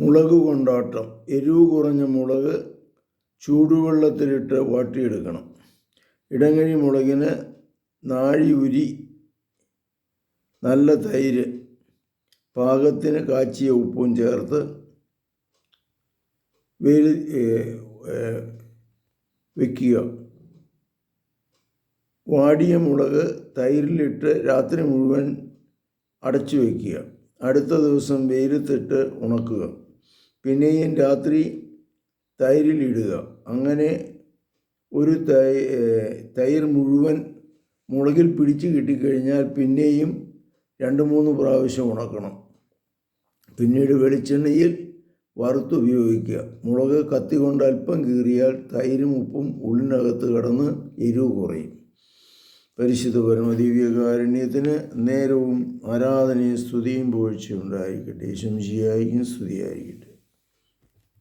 മുളക് കൊണ്ടാട്ടം. എരിവ് കുറഞ്ഞ മുളക് ചൂടുവെള്ളത്തിലിട്ട് വാട്ടിയെടുക്കണം. ഇടങ്ങഴി മുളകിന് നാഴി ഉരി നല്ല തൈര് പാകത്തിന് കാച്ചിയ ഉപ്പും ചേർത്ത് വെയിൽ വയ്ക്കുക വാടിയ മുളക് തൈരിലിട്ട് രാത്രി മുഴുവൻ അടച്ചു വയ്ക്കുക അടുത്ത ദിവസം വെയിലത്തിട്ട് ഉണക്കുക. പിന്നെയും രാത്രി തൈരിലിടുക അങ്ങനെ ഒരു തൈ തൈർ മുഴുവൻ മുളകിൽ പിടിച്ച് കിട്ടിക്കഴിഞ്ഞാൽ പിന്നെയും രണ്ട് മൂന്ന് പ്രാവശ്യം ഉണക്കണം. പിന്നീട് വെളിച്ചെണ്ണയിൽ വറുത്തുപയോഗിക്കുക മുളക് കത്തി കൊണ്ട് അല്പം കീറിയാൽ തൈരും ഉപ്പും ഉള്ളിനകത്ത് കടന്ന് എരിവ് കുറയും. പരിശുദ്ധ പരമദിവ്യകാരുണ്യത്തിന് നേരവും ആരാധനയും സ്തുതിയും പോഴ്ചയുണ്ടായിരിക്കട്ടെ ശംശിയായിരിക്കും സ്തുതിയായിരിക്കട്ടെ.